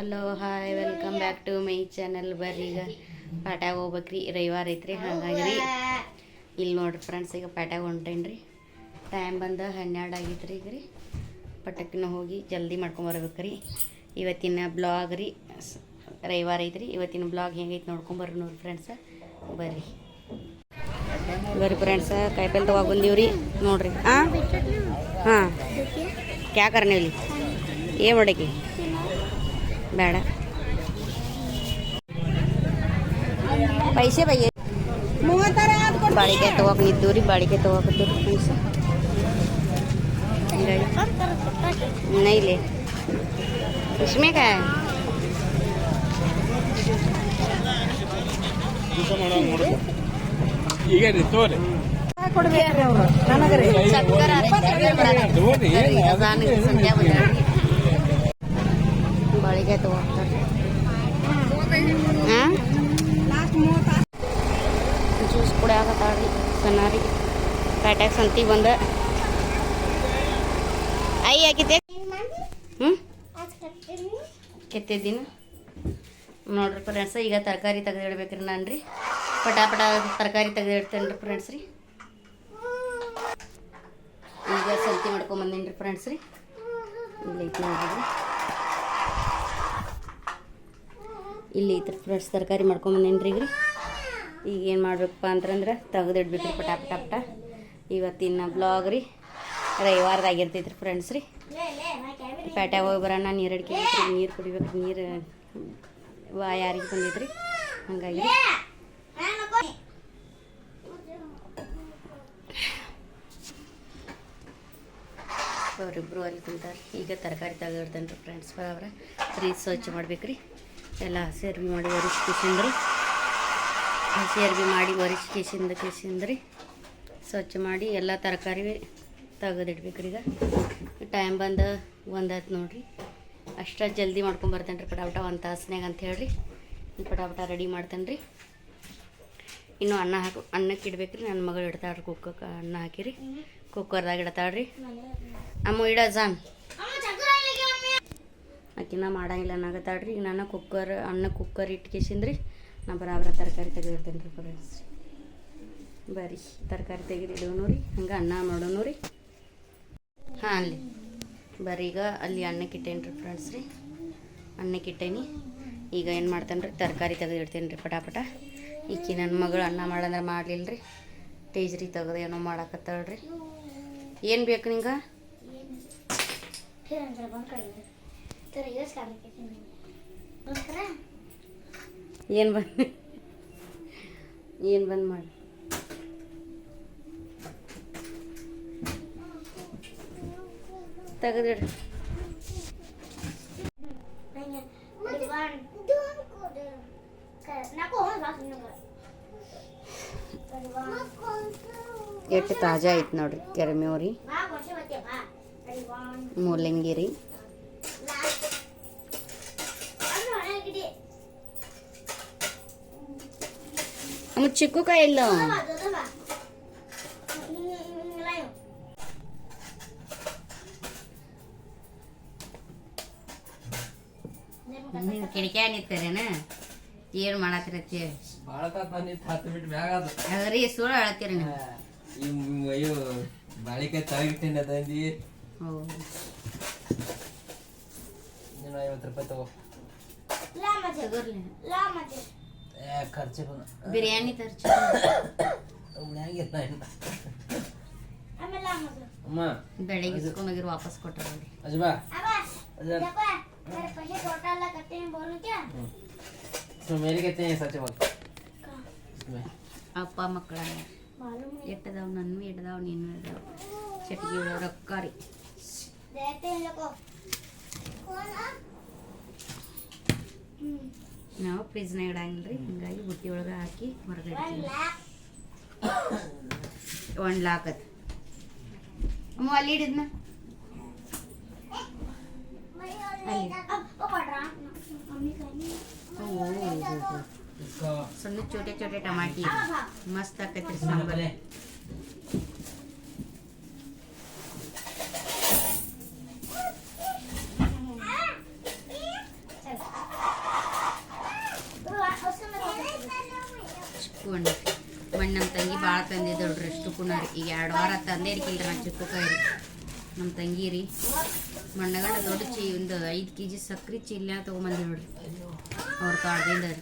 Hello hi welcome back to my channel ಬರ್ರಿ ಈಗ ಪಾಟ್ಯಾಗ ಹೋಗ್ಬೇಕ್ರಿ. ರವಿವಾರ ಐತ್ರಿ ಹಾಗಾಗಿ ರೀ ಇಲ್ಲಿ ನೋಡ್ರಿ ಫ್ರೆಂಡ್ಸ್ ಈಗ ಪಾಟ್ಯಾಗ ಹೊಂಟೇನಿ ರೀ ಟೈಮ್ ಬಂದು ಹನ್ನೆರಡು ಆಗೈತೆ ರೀ ಈಗ ರೀ. ಪಟಕ್ಕಿನ ಹೋಗಿ ಜಲ್ದಿ ಮಾಡ್ಕೊಂಬರ್ಬೇಕು ರೀ ಇವತ್ತಿನ ಬ್ಲಾಗ್ ರೀ ರವಿವಾರ ಐತ್ರಿ. ಇವತ್ತಿನ ಬ್ಲಾಗ್ ಹೆಂಗೈತೆ ನೋಡ್ಕೊಂಬರ್ರಿ ನೋಡಿ ಫ್ರೆಂಡ್ಸ ಬರ್ರಿ. ಬರ್ರಿ ಫ್ರೆಂಡ್ಸ ಕಾಯಿಪಲ್ಲೆ ತಗೋ ರೀ ನೋಡ್ರಿ. ಹಾಂ ಹಾಂ. ಕ್ಯಾ ಇಲ್ಲಿ ಏನು ಮಾಡಕ್ಕೆ ಬೇಡ ಪೈಸೆ ಬೈಯ ಬಾಳಿಕೆ ತಗೋಕೆ ನಿಂತೀವಿ ರೀ ಬಾಳಿಕೆ ತಗೋಕತ್ತೀವಿ ರೀ ಫ್ರೆಂಡ್ಸ್ ಹಿಂಗಾಗಿ ನೈಲೆ इसमें क्या है ಈಗ ರೀ ತೋರಿ ಚಕ್ಕರ ಸಂಖ್ಯಾ ಪ್ಯಾಟ್ಯಾಗ ಸಂತಿಗೆ ಬಂದ ಐ ಹಾಕಿದ್ದೆ ಹ್ಞೂ ಕೆತ್ತಿದ್ದೀನ? ನೋಡ್ರಿ ಫ್ರೆಂಡ್ಸ್ ಈಗ ತರಕಾರಿ ತೆಗೆದಿಡ್ಬೇಕ್ರಿ ನಾನು ರೀ ಪಟಾಪಟ ಪಟ ತರಕಾರಿ ತೆಗೆದಿಡ್ತೇನೆ ರೀ ಫ್ರೆಂಡ್ಸ್ ರೀ. ಈಗ ಸಂತಿ ಮಾಡ್ಕೊಂಬಂದೀನಿ ರೀ ಫ್ರೆಂಡ್ಸ್ ರೀ. ಇಲ್ಲಿ ಐತಿ ಇಲ್ಲಿ ಐತ್ರಿ ಫ್ರೆಂಡ್ಸ್ ತರಕಾರಿ ಮಾಡ್ಕೊಂಬಂದೀನಿ ರೀ ಈಗ. ಏನು ಮಾಡ್ಬೇಕಪ್ಪ ಅಂತಂದ್ರೆ ತೆಗೆದಿಡ್ಬೇಕು ಪಟಾ ಪಟ ಪಟ ಇವತ್ತಿನ ಬ್ಲಾಗ್ ರೀ. ರವಿವಾರದಾಗಿರ್ತೈತೆ ರೀ ಫ್ರೆಂಡ್ಸ್ ರೀ. ಪೇಟೆಗೆ ಹೋಗಿ ಬರೋಣ, ನೀರು ಅಡಿಕೆ ನೀರು ಕುಡಿಬೇಕು, ನೀರು ಯಾರಿಗೆ ಬಂದೈತ್ರಿ. ಹಂಗಾಗಿ. ಅವರಿಬ್ಬರು ಅಲ್ಲಿ ಕುಂತಾರೆ. ಈಗ ತರಕಾರಿ ತೆಗಿಡ್ತೇನೆ ರೀ ಫ್ರೆಂಡ್ಸ್ ಅವರ. ಫ್ರೀ ಸ್ವಚ್ಛ ಮಾಡ್ಬೇಕು ರೀ ಎಲ್ಲ ಹಸಿ ಅರ್ಬಿ ಮಾಡಿ ಒರಿಸಿ ಕಿಸಿಂದ್ರಿ ಹಸಿ ಅರ್ಬಿ ಮಾಡಿ ಒರಿಸಿ ಕಿಸಿಂದ ಕಿಸಿಂದ್ರಿ ಸ್ವಚ್ಛ ಮಾಡಿ ಎಲ್ಲ ತರಕಾರಿ ತೆಗೆದಿಡ್ಬೇಕು ರೀ ಈಗ. ಟೈಮ್ ಬಂದು ಒಂದಾಯ್ತು ನೋಡ್ರಿ. ಅಷ್ಟ ಜಲ್ದಿ ಮಾಡ್ಕೊಂಬರ್ತೇನೆ ರೀ ಪಟಾಪಟ ಒಂದು ತಾಸ್ನ್ಯಾಗ ಅಂತ ಹೇಳ್ರಿ. ಪಟಾಪಟ ರೆಡಿ ಮಾಡ್ತೇನೆ ರೀ ಇನ್ನು ಅನ್ನ ಹಾಕಿ ಅನ್ನಕ್ಕೆ ಇಡ್ಬೇಕು ರೀ ನನ್ನ ಮಗಳು ಇಡ್ತಾಳ್ರಿ ಕುಕ್ಕಕ್ಕೆ ಅನ್ನ ಹಾಕಿರಿ. ಕುಕ್ಕರ್ದಾಗ ಇಡ್ತಾಳ್ರಿ ಅಮ್ಮ ಇಡ ಜಾನ್ ಆಕಿನ ಮಾಡಂಗಿಲ್ಲ ಅನ್ನಕತ್ತಾಳ್ರಿ. ಈಗ ನಾನು ಕುಕ್ಕರ್ ಅನ್ನ ಕುಕ್ಕರ್ ಇಟ್ಕೇಸಿಂದ್ರಿ. ನಾ ಬರಾಬರ ತರಕಾರಿ ತೆಗೆದಿರ್ತೇನೆ ರೀ ಫ್ರೆಂಡ್ಸ್ ಬರ್ರಿ, ತರಕಾರಿ ತೆಗೆದಿಡೋನು ನೋಡಿ ಹಂಗೆ ಅನ್ನ ಮಾಡೋಣ ರೀ ಹಾಂ ಅಲ್ಲಿ ಬರ್ರಿ, ಈಗ ಅಲ್ಲಿ ಅನ್ನಕ್ಕೆ ಇಟ್ಟೇನಿ ರೀ ಫ್ರೆಂಡ್ಸ್ ರೀ. ಅನ್ನಕ್ಕೆ ಇಟ್ಟೇನಿ. ಈಗ ಏನು ಮಾಡ್ತೇನೆ ರೀ ತರಕಾರಿ ತೆಗೆದಿಡ್ತೇನೆ ರೀ ಪಟಾಪಟ. ಈಕಿ ನನ್ನ ಮಗಳು ಅನ್ನ ಮಾಡಂದ್ರೆ ಮಾಡಲಿಲ್ಲ ರೀ ಟೇಜ್ರಿ ತೆಗೆದು ಏನೋ ಮಾಡಾಕತ್ತಾಳ್ರಿ. ಏನು ಬೇಕು ನಿಂಗೆ? ಏನು ಬಂದು ಏನು ಬಂದು ಮಾಡಿ ತೆಗೆದಿಡ್ರಿ ಎಷ್ಟು ತಾಜಾ ಐತೆ ನೋಡ್ರಿ ಕೆರಮೇವ್ರಿ ಮೂಲಂಗಿರಿ. ಅಮ್ಮ ಚಿಕ್ಕು ಕಾಯಿ ಇಲ್ಲ. ಕಿಡಿಕ್ಯಾ ನಿಂತಾರೇನ ಏನು ಮಾಡತ್ತಿರತ್ತಿ ಅದ್ರಿ ಸುಳ್ಳು ಹೇಳತ್ತೀರಿ ನೀವು. ಈ ಅಯ್ಯೋ ತಂದಿ ನೀನು ಐವತ್ತು ರೂಪಾಯಿ ತಗೋ. ಏ ಖರ್ಚು ಬಿರಿಯಾನಿ ಇನ್ನ. ಅಮ್ಮ ಬೆಳಿಗ್ಗೆ ವಾಪಸ್ ಕೊಟ್ಟಾರಿ ಅಜ್ಬಾ ಅಪ್ಪ ಮಕ್ಕಳ ಎಟ್ಟದವ್ ನನ್ನ ಇಡ್ದಾವ್ ನೀನು ಇಡ್ದಾವ್ ಚಟ್ಗಿ ರೊಕ್ಕ ರೀ ನಾವು ಫ್ರಿಜ್ನ ಇಡಂಗಿಲ್ಲ ರೀ ಹಿಂಗಾಗಿ ಬುಟ್ಟಿ ಒಳಗೆ ಹಾಕಿ ಹೊರಗೆ ಇಡ್ತೀವಿ ಒಂದು ಲಾಕತ್ ಅಮ್ಮ ಅಲ್ಲಿ ಇಡಿದ್ನ सन्नू छोटे छोटे टमाटे मस्त काहीतरी सांबर ಚಿಕ್ಕುಣ್ಣ ಮಣ್ಣು ನಮ್ಮ ತಂಗಿ ಭಾಳ ತಂದಿದ್ದಳು ರೀ ಚಿಕ್ಕುಣ್ಣ ರೀ ಈಗ ಎರಡು ವಾರ ತಂದೆ ಇರ್ಕಿಲ್ಲ ನಾ ಚಿಕ್ಕುಕ ರೀ ನಮ್ಮ ತಂಗಿ ರೀ ಮಣ್ಣಗಂಡ ದೊಡ್ಡ ಚೀ, ಒಂದು ಐದು ಕೆ ಜಿ ಸಕ್ರೆ ಚೀಲ ತೊಗೊಂಬಂದಿ ನೋಡ್ರಿ. ಅವ್ರ ಕಾಡ್ದಿಂದ ರೀ.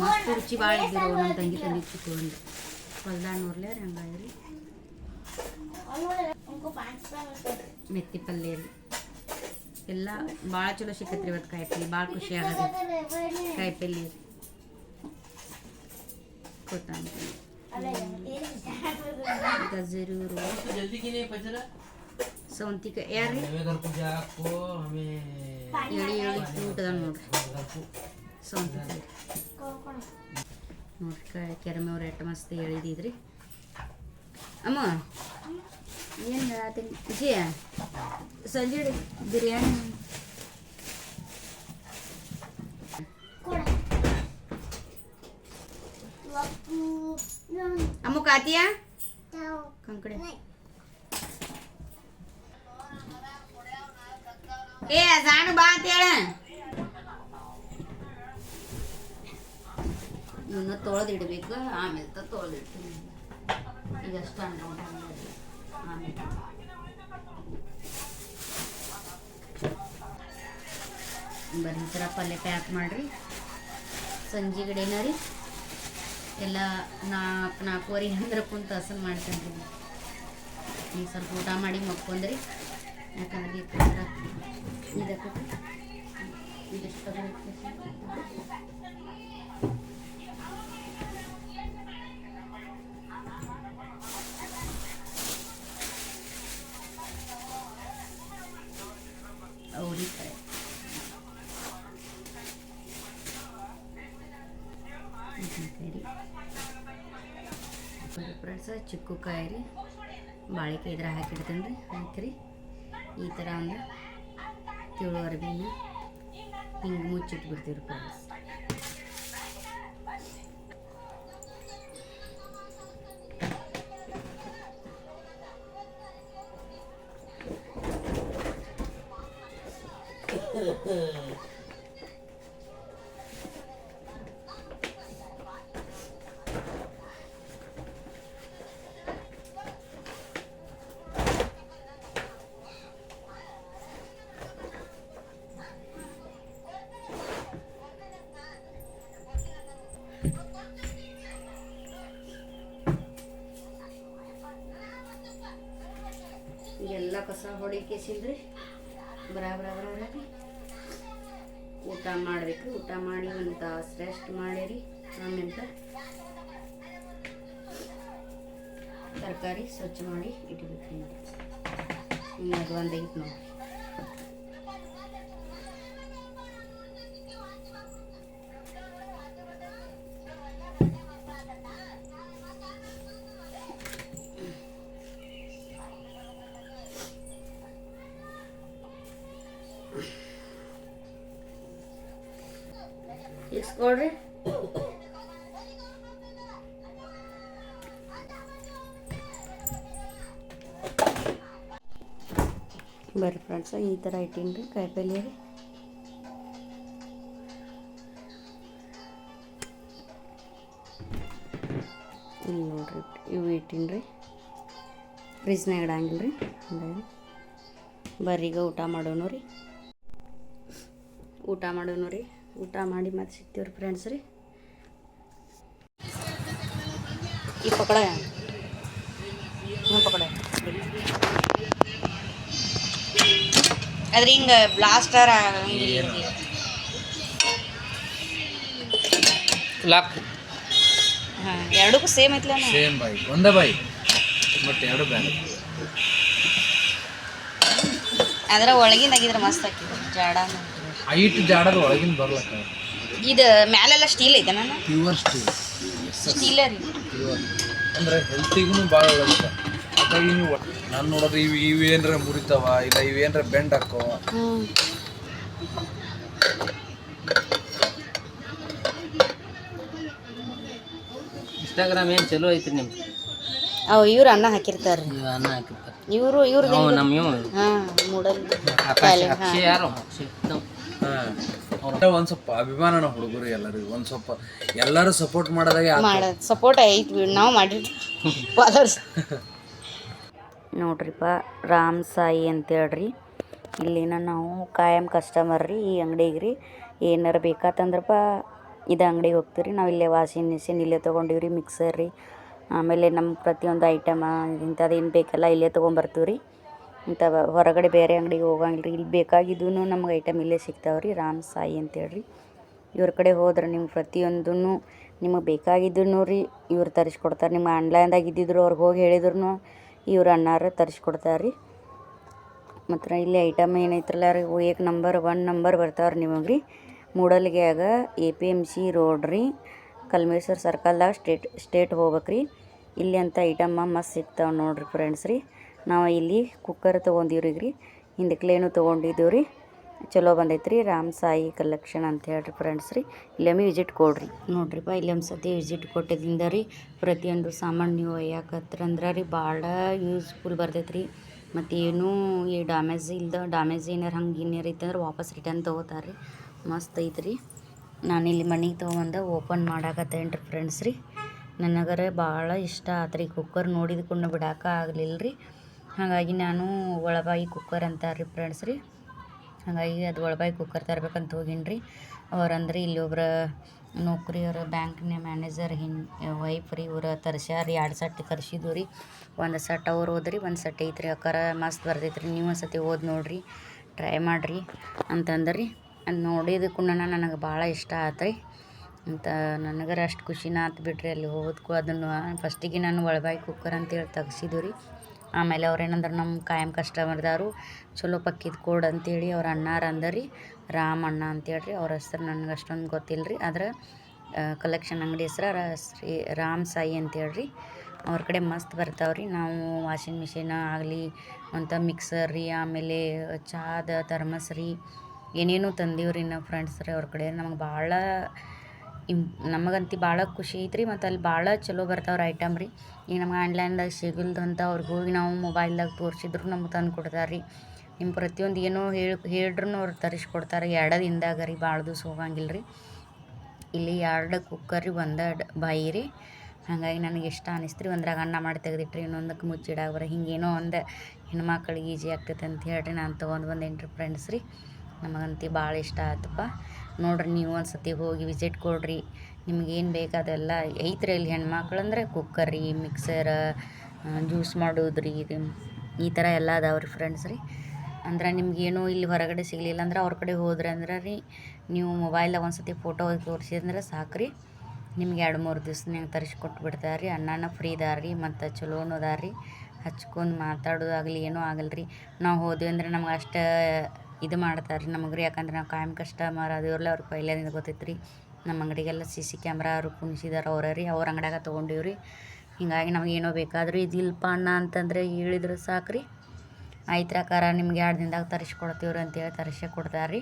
ಮಸ್ತ್ ರುಚಿ ಭಾಳ ಇದ್ದಿರೋ ನಮ್ಮ ತಂಗಿ ತಂಗಿ ಚಿಕ್ಕ ಒಂದು ಹೊಲ್ದಾಣ ನೋಡ್ಲೆ ರೀ ಮೆತ್ತಿ ಪಲ್ಯ ರೀ. ಎಲ್ಲ ಭಾಳ ಚಲೋ ಸಿಕ್ಕತ್ರಿ ಇವತ್ತು ಕಾಯಿಪಲ್ಲೆ ಭಾಳ ಖುಷಿ ಆಗತ್ತೆ ಕಾಯಿಪಲ್ಲೆ ರೀ. ಕೊತ್ತಂಬರಿ ಗಜರೂರು जल्दी की नहीं बजरा ಸೌಂತಿಕಾಯಿ ಯಾರ್ರಿ हमें घर को जाको हमें ಎಳಿ ಎಳಿ ಊಟದ ನೋಡ್ರಿ घर को ಸೌಂತಿಕಾಯಿ ನೋಡ್ರಿ ಕಾಯಿ ಕೆರಮೆ ಅವ್ರು ಎಷ್ಟು ಮಸ್ತ್ ಎಳಿದಿದ್ರಿ ಅಮ್ಮ ಏನು ಹೇಳತ್ತೀನಿ ಜಿ ಸಂಜೆ ಬಿರಿಯಾನಿ ಅಮ್ಮ ಕಾತಿಯಾ ಕಂಕಡೆ ಏ ಜಾನು ಬಾ ಅಂತ ಹೇಳ ಇವನ್ನ ತೊಳೆದಿಡ್ಬೇಕು ಆಮೇಲೆ ತ ತೊಳೆದಿಡ್ತೀನಿ ಈಗ ಅಷ್ಟು ಅನ್ಕೊಂಡು ಆಮೇಲೆ ಬರೀ ಈ ಥರ ಪಲ್ಯ ಪ್ಯಾಕ್ ಮಾಡಿರಿ ಸಂಜೆ ಕಡೆನ ರೀ ಎಲ್ಲ ನಾಲ್ಕು ನಾಲ್ಕೂವರೆ ಅಂದ್ರೆ ಕುಂತು ಹಸನ್ ಮಾಡ್ಕೊಂಡ್ರಿ. ಈಗ ಸ್ವಲ್ಪ ಊಟ ಮಾಡಿ ಮಕ್ಕೊಂದ್ರಿ ಯಾಕಂದ್ರೆ ಇದಕ್ಕೆ ಇದೆಷ್ಟು ರೀ ಹಾಕಿರಿ. ಈ ಥರ ಒಂದು ತಿಳು ಅರ್ಬಿನ ಹಿಂಗೆ ಮುಚ್ಚಿಟ್ಬಿಡ್ತೀವಿ ರೀ ಫ್ರೆಂಡ್ಸ್. ಕಸ ಹೊಡಿಕೆಸಿದ್ರಿ ಬರಾ ಬರಾ ಬರಾ ಬರಾ ರೀ ಊಟ ಮಾಡಬೇಕು, ಊಟ ಮಾಡಿ ಒಂದು ತಾಸು ರೆಸ್ಟ್ ಮಾಡಿರಿ. ಆಮೇಲೆ ತರಕಾರಿ ಸ್ವಚ್ಛ ಮಾಡಿ ಇಟ್ಬೇಕು ನೋಡಿ ಹಿಂಗೆ ಅದು ಒಂದಾಗಿತ್ತು ನೋಡಿ ಬರ್ರಿ ಫ್ರೆಂಡ್ಸ್, ಈ ಥರ ಇಟ್ಟೀನಿ ರೀ ಕಾಯಿಪಲ್ಲೆ ರೀ. ಇಲ್ಲಿ ನೋಡ್ರಿ, ಇವು ಇಟ್ಟೀನಿ ರೀ ಫ್ರಿಜ್ನಾಗ ಇಡಂಗಿಲ್ಲ ರೀ ಹಂಗಾಗಿ. ಬರ್ರೀಗ ಊಟ ಮಾಡೋನು ರೀ. ಊಟ ಮಾಡೋನು ರೀ, ಊಟ ಮಾಡಿ ಮತ್ತೆ ಸಿಗ್ತೀವ್ರಿ ಫ್ರೆಂಡ್ಸ್ ರೀ. ಈ ಪಕಡ. ಪಕಡ. ಅದ್ರ ಹಿಂಗ ಬ್ಲಾಸ್ಟರ್ लाख ಹಾಂ ಎರಡಕ್ಕೂ ಸೇಮ್ ಐತ್ಲ ಸೇಮ್ ಬಾಯಿ ಒಂದೇ ಬಾಯಿ ಬಟ್ ಎರಡು ಬ್ಯಾನ್ ಅದರ ಒಳಗಿನ ಆಗಿದ್ರೆ ಮಸ್ತ್ ಹಾಕಿದ್ರು ಜಾಡ ಐಟ್ ಜಾಡದ ಒಳಗಿನ ಬರ್ಲಕ್ಕ. ಇದು ಮ್ಯಾಲೆಲ್ಲ ಸ್ಟೀಲ್ ಐತೆ ನಾನು ಪ್ಯೂರ್ ಸ್ಟೀಲ್ ಸ್ಟೀಲ್ ರೀ. ಅಂದ್ರೆ ಹೆಲ್ತಿಗೂ ಬಹಳ ಒಳ್ಳೆದ. ಹಾಗಾಗಿ ನೀವು ನಾನು ನೋಡೋದು ಇವು ಇವು ಏನ್ರ ಮುರಿತಾವ ಇಲ್ಲ ಇವೇನ್ರ ಬೆಂಡ್ ಹಾಕೋ ಇನ್ಸ್ಟಾಗ್ರಾಮ್ ಏನು ಚಲೋ ಐತ್ರಿ ನಿಮ್ದು? ಅವು ಇವ್ರು ಅನ್ನ ಹಾಕಿರ್ತಾರೆ ನೀವು ಅನ್ನ ಹಾಕಿರ್ತಾರೆ. ಇವರು ಇವ್ರು ನಾವು ನಮ್ಮ ಇವು ಹಾಂ ಮೂಡಲ್ ಅಕ್ಷಯ್ ಯಾರು? ಅಕ್ಷಯ್ ನಾವು ಒಂದು ಸ್ವಲ್ಪ ಅಭಿಮಾನನ ಹುಡುಗರು ಎಲ್ಲರಿಗೂ ಒಂದ್ ಸ್ವಲ್ಪ ಎಲ್ಲರೂ ಸಪೋರ್ಟ್ ಮಾಡೋದಾಗೆ ಆತು. ಮಾಡ ಸಪೋರ್ಟ್ ಐತಿ ನಾವು ಮಾಡಿರ್ತೀವಿ. ನೋಡ್ರಿಪ್ಪ, ರಾಮ್ ಸಾಯಿ ಅಂತೇಳ್ರಿ. ಇಲ್ಲಿನ ನಾವು ಕಾಯಂ ಕಸ್ಟಮರ್ ರೀ, ಈ ಅಂಗಡಿಗೆ ರೀ. ಏನಾರ ಬೇಕಾತಂದ್ರಪ್ಪ ಇದು ಅಂಗಡಿಗೆ ಹೋಗ್ತೀರಿ. ನಾವು ಇಲ್ಲೇ ವಾಷಿಂಗ್ ಮಿಷಿನ್ ಇಲ್ಲೇ ತೊಗೊಂಡೀವಿ ಮಿಕ್ಸರ್ ರೀ. ಆಮೇಲೆ ನಮ್ಮ ಪ್ರತಿಯೊಂದು ಐಟಮ ಇಂಥದ್ದು ಬೇಕಲ್ಲ ಇಲ್ಲೇ ತೊಗೊಂಬರ್ತೀವಿ ರೀ. ಇಂಥ ಹೊರಗಡೆ ಬೇರೆ ಅಂಗಡಿಗೆ ಹೋಗಂಗಿಲ್ಲ ರೀ. ಇಲ್ಲಿ ಬೇಕಾಗಿದ್ದೂ ನಮ್ಗೆ ಐಟಮ್ ಇಲ್ಲೇ ಸಿಗ್ತಾವೆ ರೀ, ರಾಮ್ ಸಾಯಿ ಅಂತೇಳ್ರಿ. ಇವ್ರ ಕಡೆ ಹೋದ್ರೆ ನಿಮ್ಗೆ ಪ್ರತಿಯೊಂದೂ ನಿಮಗೆ ಬೇಕಾಗಿದ್ದೂ ರೀ, ಇವ್ರು ತರಿಸ್ಕೊಡ್ತಾರೆ. ನಿಮ್ಮ ಆನ್ಲೈನ್ದಾಗ ಇದ್ದಿದ್ರು ಅವ್ರಿಗೆ ಹೋಗಿ ಹೇಳಿದ್ರು ಇವ್ರು ಅಣ್ಣಾರ ತರಿಸ್ಕೊಡ್ತಾರೆ ರೀ. ಮತ್ತು ಇಲ್ಲಿ ಐಟಮ್ ಏನೈತ್ರಲ್ಲ ರೀ ಏಕ್ ನಂಬರ್ ಒನ್ ನಂಬರ್ ಬರ್ತಾವ್ರಿ ನಿಮಗೆ ರೀ. ಮೂಡಲ್ಗ್ಯಾಗ A P M C road ರೀ, ಕಲ್ಮೇಶ್ವರ್ ಸರ್ಕಲ್ದಾಗ ಸ್ಟೇಟ್ ಸ್ಟೇಟ್ ಹೋಗ್ಬೇಕು ರೀ. ಇಲ್ಲಿ ಅಂತ ಐಟಮ್ಮ ಮಸ್ತ್ ಸಿಗ್ತಾವೆ ನೋಡಿರಿ ಫ್ರೆಂಡ್ಸ್ ರೀ. ನಾವು ಇಲ್ಲಿ ಕುಕ್ಕರ್ ತೊಗೊಂಡಿವ್ರಿ ರೀ ಹಿಂದಕ್ಲೇನು ತೊಗೊಂಡಿದ್ದೀವಿ ರೀ ಚಲೋ ಬಂದೈತೆ ರೀ ರಾಮ್ ಸಾಯಿ ಕಲೆಕ್ಷನ್ ಅಂತ ಹೇಳ್ರಿ ಫ್ರೆಂಡ್ಸ್ ರೀ. ಇಲ್ಲೊಮ್ಮೆ ವಿಸಿಟ್ ಕೊಡ್ರಿ. ನೋಡ್ರಿಪ್ಪ ಇಲ್ಲೊಂದು ಸತಿ ವಿಸಿಟ್ ಕೊಟ್ಟಿದ್ದರಿಂದ ರೀ ಪ್ರತಿಯೊಂದು ಸಾಮಾನು ನೀವು ಒಯ್ಯಾಕತ್ರಂದ್ರೆ ರೀ ಭಾಳ ಯೂಸ್ಫುಲ್ ಬರ್ತೈತೆ ರೀ ಮತ್ತು ಏನೂ ಈ ಡ್ಯಾಮೇಜ್ ಇಲ್ದ ಡ್ಯಾಮೇಜ್ ಏನಾರು ಹಂಗೆ ಏನಾರು ಇತ್ತಂದ್ರೆ ವಾಪಸ್ ರಿಟರ್ನ್ ತೊಗೋತಾರೆ ರೀ. ಮಸ್ತ್ ಐತೆ ರೀ ಇಲ್ಲಿ ಮನೆಗೆ ತೊಗೊಂಬಂದು ಓಪನ್ ಮಾಡಾಕತ್ತೇನು ರೀ ಫ್ರೆಂಡ್ಸ್ ರೀ. ನನಗರೆ ಭಾಳ ಇಷ್ಟ ಆತ್ರಿ ಕುಕ್ಕರ್ ನೋಡಿದ್ಕೊಂಡು ಬಿಡಾಕ ಆಗಲಿಲ್ಲ ರೀ ಹಾಗಾಗಿ ನಾನು ಒಳಬಾಯಿ ಕುಕ್ಕರ್ ಅಂತಾರೆ ರೀ ಫ್ರೆಂಡ್ಸ್ ರೀ. ಹಾಗಾಗಿ ಅದು ಒಳಬಾಯಿ ಕುಕ್ಕರ್ ತರ್ಬೇಕಂತ ಹೋಗೀನಿ ರೀ ಅವ್ರಂದ್ರೆ ಇಲ್ಲಿ ಒಬ್ರ ನೌಕರಿಯವ್ರ ಬ್ಯಾಂಕ್ನ ಮ್ಯಾನೇಜರ್ ಹಿನ್ ವೈಫ್ ರೀ ಇವ್ರು ತರ್ಸ್ಯಾರ ರೀ. ಎರಡು ಸಟ್ ತರ್ಸಿದ್ವು ರೀ. ಒಂದು ಸಟ್ ಅವ್ರು ಹೋದ್ರಿ ಒಂದು ಸಟ್ ಐತ್ರಿ. ಅಕ್ಕಾರ ಮಸ್ತ್ ಬರ್ತೈತೆ ರೀ ನೀವು ಒಂದು ಸತಿ ಓದಿ ನೋಡ್ರಿ ಟ್ರೈ ಮಾಡಿರಿ ಅಂತಂದ್ರಿ ಅದು ನೋಡಿದಕ್ಕೂ ನನಗೆ ಭಾಳ ಇಷ್ಟ ಆತು ರೀ ಅಂತ ನನಗರ ಅಷ್ಟು ಖುಷಿನ ಆತು ಬಿಡ್ರಿ ಅಲ್ಲಿ ಹೋದಕ್ಕೂ ಅದನ್ನು ಫಸ್ಟಿಗೆ ನಾನು ಒಳಬಾಯಿ ಕುಕ್ಕರ್ ಅಂತೇಳಿ ತೆಗ್ಸಿದ್ದು ರೀ. ಆಮೇಲೆ ಅವ್ರು ಏನಂದ್ರೆ ನಮ್ಮ ಕಾಯಂ ಕಸ್ಟಮರ್ದವರು ಚಲೋ ಪಕ್ಕಿದ್ ಕೊಡು ಅಂತೇಳಿ ಅವ್ರ ಅಣ್ಣಾರ ಅಂದರಿ, ರಾಮ್ ಅಣ್ಣ ಅಂತೇಳಿ ಅವ್ರ ಹೆಸ್ರು ನನಗೆ ಅಷ್ಟೊಂದು ಗೊತ್ತಿಲ್ಲ ರೀ ಆದ್ರೆ ಕಲೆಕ್ಷನ್ ಅಂಗಡಿ ಹೆಸ್ರು ಶ್ರೀ ರಾಮ್ ಸಾಯಿ ಅಂತೇಳಿ ಅವ್ರ ಕಡೆ ಮಸ್ತ್ ಬರ್ತಾವ್ರಿ. ನಾವು ವಾಷಿಂಗ್ ಮಿಷಿನ್ ಆಗಲಿ ಅಂತ ಮಿಕ್ಸರ್ ರೀ, ಆಮೇಲೆ ಚಾದ ಥರ್ಮಸ್ ರೀ, ಏನೇನೋ ತಂದೀವ್ರಿ ನಾವು ಫ್ರೆಂಡ್ಸ್ ರೀ ಅವ್ರ ಕಡೆ. ನಮಗೆ ಭಾಳ ಇಮ್ ನಮಗಂತೂ ಭಾಳ ಖುಷಿ ಐತ್ರಿ ಮತ್ತು ಅಲ್ಲಿ ಭಾಳ ಚಲೋ ಬರ್ತಾವ್ರಿ ಐಟಮ್ ರೀ. ಈಗ ನಮ್ಗೆ ಆನ್ಲೈನ್ದಾಗ ಸಿಗಲ್ದಂತ ಅವ್ರಿಗೆ ಹೋಗಿ ನಾವು ಮೊಬೈಲ್ದಾಗ ತೋರಿಸಿದ್ರು ನಮ್ಗೆ ತಂದು ಕೊಡ್ತಾರೆ ರೀ. ನಿಮ್ಮ ಪ್ರತಿಯೊಂದು ಏನೋ ಹೇಳಿ ಹೇಳ್ರೂ ಅವ್ರು ತರಿಸ್ಕೊಡ್ತಾರೆ. ಎರಡು ದಿನದಾಗ ರೀ ಭಾಳ ದಿವ್ಸ ಹೋಗಂಗಿಲ್ಲ ರೀ. ಇಲ್ಲಿ ಎರಡು ಕುಕ್ಕರ್ ರೀ, ಒಂದು ಬಾಯಿ ರೀ. ಹಾಗಾಗಿ ನನಗೆ ಇಷ್ಟ ಅನಿಸ್ತು ರೀ ಒಂದ್ರಾಗ ಅನ್ನ ಮಾಡಿ ತೆಗೆದಿಟ್ರಿ ಇನ್ನೊಂದಕ್ಕೆ ಮುಚ್ಚಿಡಾಗ ಬರ. ಹಿಂಗೇನೋ ಒಂದು ಹೆಣ್ಮಕ್ಳಿಗೆ ಈಜಿ ಆಗ್ತೈತೆ ಅಂತ ಹೇಳ್ರಿ. ನಾನು ತೊಗೊಂಡು ಬಂದೇನಿ ಫ್ರೆಂಡ್ಸ್ ರೀ. ನಮಗಂತೂ ಭಾಳ ಇಷ್ಟ ಆಯ್ತಪ್ಪ ನೋಡ್ರಿ ನೀವು ಒಂದು ಸತಿ ಹೋಗಿ ವಿಸಿಟ್ ಕೊಡ್ರಿ. ನಿಮ್ಗೇನು ಬೇಕಾದೆಲ್ಲ ಐತ್ರಿ ಇಲ್ಲಿ ಹೆಣ್ಮಕ್ಳು ಅಂದರೆ ಕುಕ್ಕರ್ ರೀ ಮಿಕ್ಸರ ಜ್ಯೂಸ್ ಮಾಡೋದು ಈ ಥರ ಎಲ್ಲ ಅದಾವೆ ರೀ ಫ್ರೆಂಡ್ಸ್ ರೀ. ಅಂದ್ರೆ ನಿಮ್ಗೇನು ಇಲ್ಲಿ ಹೊರಗಡೆ ಸಿಗಲಿಲ್ಲ ಅಂದ್ರೆ ಅವ್ರ ಕಡೆ ಹೋದ್ರೆ ಅಂದ್ರೆ ರೀ ನೀವು ಮೊಬೈಲ್ದಾಗ ಒಂದು ಸತಿ ಫೋಟೋ ತೋರಿಸಿದ್ರೆ ಸಾಕು ರೀ ನಿಮ್ಗೆ ಎರಡು ಮೂರು ತರಿಸಿ ಕೊಟ್ಟು ಬಿಡ್ತಾರೆ ರೀ ಅನ್ನನ ಫ್ರೀ ರೀ ಮತ್ತು ಚಲೋನು ಅದಾರ ರೀ ಹಚ್ಕೊಂಡು ಮಾತಾಡೋದಾಗಲಿ ಏನೂ ಆಗಲ್ಲ ರೀ ನಾವು ಹೋದ್ವಿ ಅಂದ್ರೆ ನಮ್ಗೆ ಅಷ್ಟು ಇದು ಮಾಡ್ತಾರೆ ರೀ ನಮಗೆ ರೀ. ಯಾಕಂದ್ರೆ ನಾವು ಕಾಯಂ ಕಸ್ಟಮರ್ ಅದಿವ್ರಲ್ಲ ಅವ್ರಿಗೆ ಪೈಲೆದಿಂದ ಗೊತ್ತೈತೆ ರೀ ನಮ್ಮ ಅಂಗಡಿಗೆಲ್ಲ ಸಿ ಸಿ ಕ್ಯಾಮ್ರಾ ಅವ್ರು ಕುಣಿಸಿದಾರೆ ಅವರ ರೀ. ಅವ್ರ ಅಂಗಡಿಯಾಗ ತೊಗೊಂಡೀವಿ ರೀ. ಹಿಂಗಾಗಿ ನಮ್ಗೆ ಏನೋ ಬೇಕಾದ್ರೂ ಇದಿಲ್ಲಪ್ಪ ಅಣ್ಣ ಅಂತಂದರೆ ಹೇಳಿದ್ರೆ ಸಾಕು ರೀ ಆಯ್ತು ಅಕ್ಕಾರ, ನಿಮ್ಗೆ ಎರಡು ದಿನದಾಗ ರೀ ಅಂತೇಳಿ ತರಿಸೇ ಕೊಡ್ತಾರೆ ರೀ.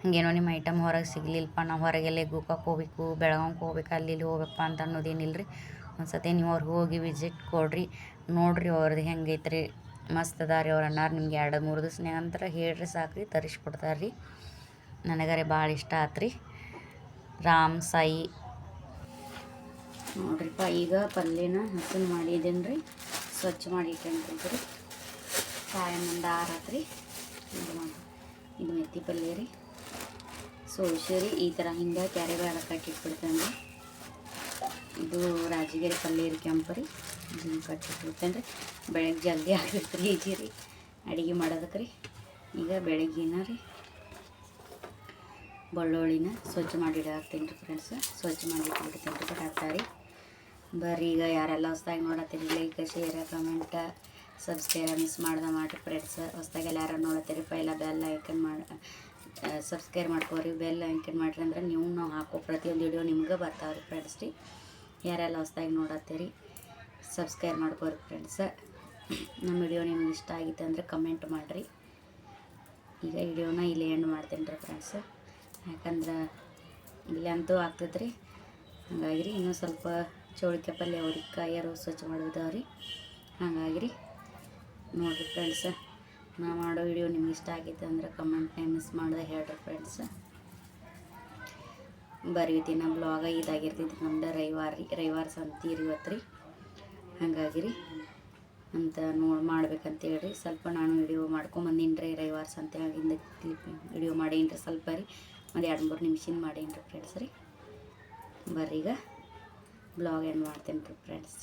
ಹಾಗೇನೋ ನಿಮ್ಮ ಐಟಮ್ ಹೊರಗೆ ಸಿಗ್ಲಿಲ್ಲಪ್ಪ ನಾವು ಹೊರಗೆಲ್ಲೇ ಗೋಕಾಕ್ ಹೋಗ್ಬೇಕು ಬೆಳಗಾವಿಗೆ ಹೋಗ್ಬೇಕು ಅಲ್ಲಿ ಇಲ್ಲಿ ಹೋಗ್ಬೇಕಪ್ಪ ಅಂತ ಅನ್ನೋದೇನಿಲ್ಲ ರೀ ಒಂದು ಸತಿ ನೀವು ಅವ್ರಿಗೆ ಹೋಗಿ ವಿಸಿಟ್ ಕೊಡ್ರಿ. ನೋಡಿರಿ ಅವ್ರದ್ದು ಹೆಂಗೈತೆ ರೀ ಮಸ್ತ್ ಅದ ರೀ ಅವ್ರ ಅಣ್ಣಾರು ನಿಮ್ಗೆ ಎರಡು ಮೂರು ದಿವ್ಸ ನಂತರ ಹೇಳ್ರಿ ಸಾಕು ರೀ ತರಿಸ್ಕೊಡ್ತಾರೆ ರೀ ನನಗರೆ ಭಾಳ ಇಷ್ಟ ಆತು ರೀ ರಾಮ್ ಸಾಯಿ. ನೋಡ್ರಿಪ್ಪ, ಈಗ ಪಲ್ಯನ ಹಸನ್ ಮಾಡಿದ್ದೇನೆ ರೀ ಸ್ವಚ್ಛ ಮಾಡಿ ಇಟ್ಕೊಂಡ್ರಿ ಕಾಯಿ ಮಂದ ಇದು ಮಾಡಿ. ಇದು ಮೆತ್ತಿ ಪಲ್ಯ ರೀ. ಸೋಸಿ ರೀ. ಈ ಥರ ಹಿಂಗೆ ಕ್ಯಾರೆ ಬೇಡ ಕಟ್ಟಿಟ್ಬಿಡ್ತೇನೆ ರೀ ಇದು ರಾಜಗಿರಿ ಪಲ್ಯ ರೀ ಕೆಂಪು ರೀ. ಹಿಂಗೆ ಕಟ್ಟಿಟ್ಬಿಡ್ತೇನೆ ರೀ ಬೆಳಗ್ಗೆ ಜಲ್ದಿ ಆಗ್ತೈತೆ ರೀ, ಈಜಿ ರೀ. ಅಡುಗೆ ಮಾಡೋದಕ್ಕೆ ರೀ. ಈಗ ಬೆಳಗ್ಗಿನ ರೀ? ಬೆಳ್ಳುಳ್ಳಿನ ಸ್ವಚ್ಛ ಮಾಡಿ ಇಡಾಕ್ತೀನಿ ರೀ ಫ್ರೆಂಡ್ಸ್ ಸ್ವಚ್ಛ ಮಾಡಿ ಇಟ್ಬಿಡ್ತೀನಿ ರೀ ಬರಾತಾರಿ ಬರ್ರಿ ಈಗ ಯಾರೆಲ್ಲ ಹೊಸ್ದಾಗಿ ನೋಡತ್ತೀರಿ like share comment subscribe miss ಮಾಡ್ದೆ ಮಾಡಿರಿ ಫ್ರೆಂಡ್ಸ್ ಹೊಸ್ದಾಗೆಲ್ಲ ಯಾರು ನೋಡತ್ತೀರಿ, ಪೈಲ ಬೆಲ್ ಐಕನ್ ಮಾಡಿ ಸಬ್ಸ್ಕ್ರೈಬ್ ಮಾಡ್ಕೋರಿ. ಬೆಲ್ ಐಕನ್ ಮಾಡಿರಿ ಅಂದ್ರೆ ನೀವು ನಾವು ಹಾಕೋ ಪ್ರತಿಯೊಂದು ವಿಡಿಯೋ ನಿಮ್ಗೆ ಬರ್ತಾವ್ರಿ ರೀ ಫ್ರೆಂಡ್ಸ್ ರೀ. ಯಾರೆಲ್ಲ ಹೊಸ್ದಾಗಿ ನೋಡತ್ತೀರಿ ಸಬ್ಸ್ಕ್ರೈಬ್ ಮಾಡ್ಕೋರಿ ಫ್ರೆಂಡ್ಸ್ ನಮ್ಮ ವಿಡಿಯೋ ನಿಮ್ಗೆ ಇಷ್ಟ ಆಗಿತ್ತು ಅಂದರೆ ಕಮೆಂಟ್ ಮಾಡಿರಿ. ಈಗ ವಿಡಿಯೋನ ಇಲ್ಲಿ ಎಂಡ್ ಮಾಡ್ತೀನಿ ರೀ ಫ್ರೆಂಡ್ಸ್ ಯಾಕಂದ್ರೆ ಇಲ್ಲಂತೂ ಆಗ್ತದೆ ರೀ ಹಾಗಾಗಿ ರೀ ಇನ್ನೂ ಸ್ವಲ್ಪ ಚೌಳಿಕೆ ಪಲ್ಯ ಅವ್ರಿಗೆ ಕಾಯರು ಸ್ವಚ್ಛ ಮಾಡೋದವ್ರಿ ಹಾಗಾಗಿ ರೀ ನೋಡಿರಿ ಫ್ರೆಂಡ್ಸ ನಾ ಮಾಡೋ ವಿಡಿಯೋ ನಿಮ್ಗೆ ಇಷ್ಟ ಆಗಿತ್ತು ಅಂದ್ರೆ ಕಮೆಂಟ್ನೇ ಮಿಸ್ ಮಾಡಿದೆ ಹೇಳ್ರಿ ಫ್ರೆಂಡ್ಸ್ ಬರೀತೀನಿ ನಮ್ಮ ಬ್ಲಾಗ ಇದಾಗಿರ್ತೈತಿ ನಮ್ದು ರವಿವಾರ ರೀ, ರವಿವಾರ ಸಂತಿ ರೀ ಇವತ್ತು ರೀ ಹಾಗಾಗಿ ರೀ ಅಂತ ನೋಡಿ ಮಾಡ್ಬೇಕಂತ ಹೇಳ್ರಿ ಸ್ವಲ್ಪ ನಾನು ವಿಡಿಯೋ ಮಾಡ್ಕೊಂಬಂದಿನ್ರಿ ರೀ ರವಿವಾರ ಸಂತೆ ಆಗಿಂದ ಕ್ಲಿಪ್ ವಿಡಿಯೋ ರೀ ಸ್ವಲ್ಪ ರೀ. ಒಂದು ಎರಡು ಮೂರು ನಿಮಿಷಿಂದ ಮಾಡೀನಿ ರೀ ಫ್ರೆಂಡ್ಸ್ ರೀ. ಬರ್ರಿ ಈಗ ಬ್ಲಾಗ್ ಏನು ಮಾಡ್ತೇನೆ ರೀ. ಫ್ರೆಂಡ್ಸ್